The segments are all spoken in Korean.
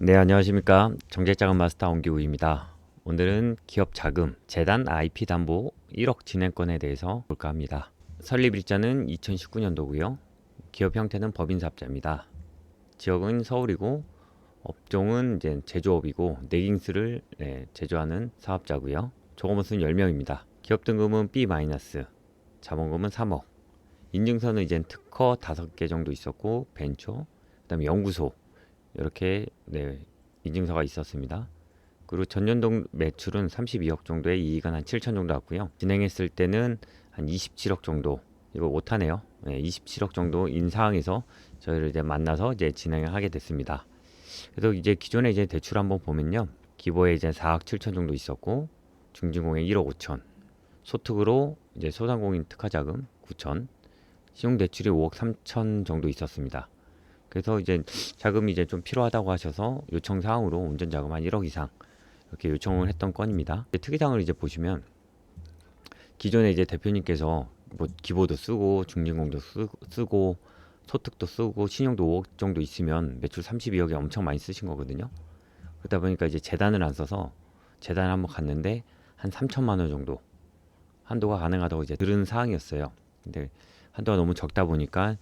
네, 안녕하십니까. 정책자금 마스터 원기우입니다. 오늘은 기업 자금, 재단 IP 담보 1억 진행권에 대해서 볼까 합니다. 설립 일자는 2019년도고요. 기업 형태는 법인사업자입니다. 지역은 서울이고 업종은 이제 제조업이고 네깅스를 네, 제조하는 사업자고요. 조금은 10명입니다. 기업 등급은 B-, 자본금은 3억. 인증서는 이제 특허 5개 정도 있었고 벤처, 그다음에 연구소 이렇게 네, 인증서가 있었습니다. 그리고 전년도 매출은 32억 정도의 이익은 한 7천 정도 왔고요. 진행했을 때는 한 27억 정도 이거 오타네요. 네, 27억 정도 인 상황에서 저희를 이제 만나서 이제 진행을 하게 됐습니다. 그래서 이제 기존에 이제 대출 한번 보면요. 기보에 이제 4억 7천 정도 있었고 중진공에 1억 5천, 소특으로 이제 소상공인 특화자금 9천, 신용대출이 5억 3천 정도 있었습니다. 그래서 이제 자금이 이제 좀 필요하다고 하셔서 요청 사항으로 운전 자금 한 1억 이상 이렇게 요청을 했던 건입니다. 특이사항을 이제 보시면 기존에 이제 대표님께서 뭐 기보도 쓰고 중진공도 쓰, 쓰고 소득도 쓰고 신용도 5억 정도 있으면 매출 32억이 엄청 많이 쓰신 거거든요. 그러다 보니까 이제 재단을 안 써서 재단 한번 갔는데 한 3천만 원 정도 한도가 가능하다고 이제 들은 사항이었어요. 근데 한도가 너무 적다 보니까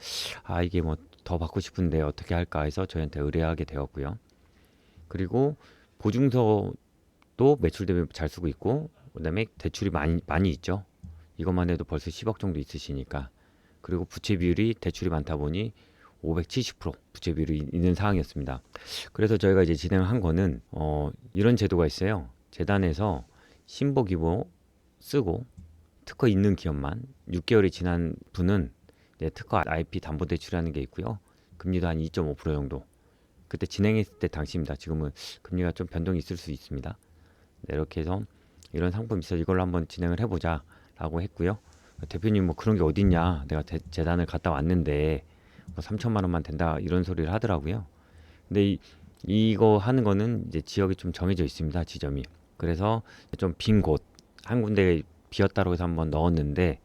아 이게 뭐 더 받고 싶은데 어떻게 할까 해서 저희한테 의뢰하게 되었고요. 그리고 보증서도 매출 대비 잘 쓰고 있고 그다음에 대출이 많이 많이 있죠. 이것만 해도 벌써 10억 정도 있으시니까 그리고 부채 비율이 대출이 많다 보니 570% 부채 비율이 있는 상황이었습니다. 그래서 저희가 이제 진행을 한 거는 어, 이런 제도가 있어요. 재단에서 신보 기보 쓰고 특허 있는 기업만 6개월이 지난 분은 이제 특허 IP 담보 대출이라는 게 있고요. 금리도 한 2.5% 정도. 그때 진행했을 때 당시입니다. 지금은 금리가 좀 변동이 있을 수 있습니다. 네, 이렇게 해서 이런 상품 있어 이걸로 한번 진행을 해보자라고 했고요. 대표님 뭐 그런 게 어딨냐? 내가 대, 재단을 갔다 왔는데 뭐 3천만 원만 된다 이런 소리를 하더라고요. 근데 이, 이거 하는 거는 이제 지역이 좀 정해져 있습니다. 지점이. 그래서 좀 빈 곳 한 군데 비었다고 해서 한번 넣었는데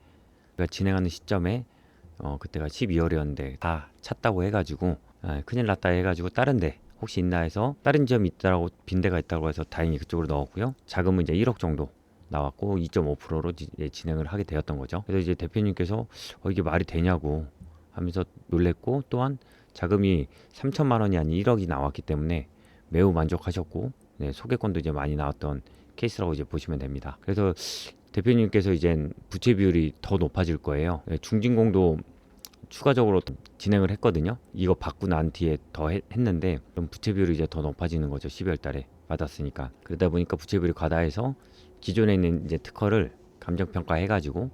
우리가 진행하는 시점에 어 그때가 12월이었는데 다 찼다고 해가지고 아, 큰일 났다 해가지고 다른데 혹시 있나 해서 다른 지점이 있다고 빈 데가 있다고 해서 다행히 그쪽으로 넣었고요. 자금은 이제 1억 정도 나왔고 2.5%로 진행을 하게 되었던 거죠. 그래서 이제 대표님께서 어, 이게 말이 되냐고 하면서 놀랬고 또한 자금이 3천만 원이 아닌 1억이 나왔기 때문에 매우 만족하셨고 네, 소개권도 이제 많이 나왔던 케이스라고 이제 보시면 됩니다. 그래서 대표님께서 이제 부채 비율이 더 높아질 거예요. 네, 중진공도 추가적으로 진행을 했거든요. 이거 받고 난 뒤에 더 했, 는데 좀 부채 비율이 이제 더 높아지는 거죠. 12월 달에 받았으니까. 그러다 보니까 부채 비율이 과다해서 기존에 있는 이제 특허를 감정 평가해 가지고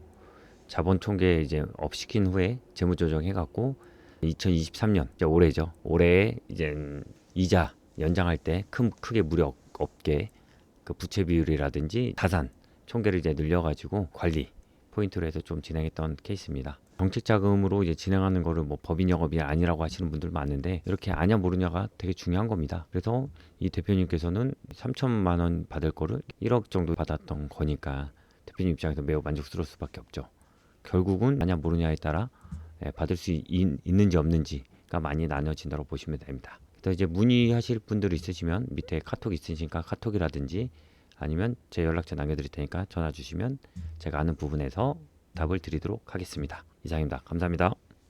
자본 총계 이제 업 시킨 후에 재무 조정해 갖고 2023년 이제 올해죠. 올해 이제 이자 연장할 때 큰 크게 무력 없게 그 부채 비율이라든지 자산 총계를 이제 늘려가지고 관리 포인트로 해서 좀 진행했던 케이스입니다. 정책 자금으로 이제 진행하는 거를 뭐 법인 영업이 아니라고 하시는 분들 많은데 이렇게 아냐 모르냐가 되게 중요한 겁니다. 그래서 이 대표님께서는 3천만 원 받을 거를 1억 정도 받았던 거니까 대표님 입장에서 매우 만족스러울 수밖에 없죠. 결국은 아냐 모르냐에 따라 예, 받을 수 있, 있는지 없는지가 많이 나눠진다고 보시면 됩니다. 그래서 이제 문의하실 분들 있으시면 밑에 카톡 있으시니까 카톡이라든지 아니면 제 연락처 남겨드릴 테니까 전화 주시면 제가 아는 부분에서 답을 드리도록 하겠습니다. 이상입니다. 감사합니다.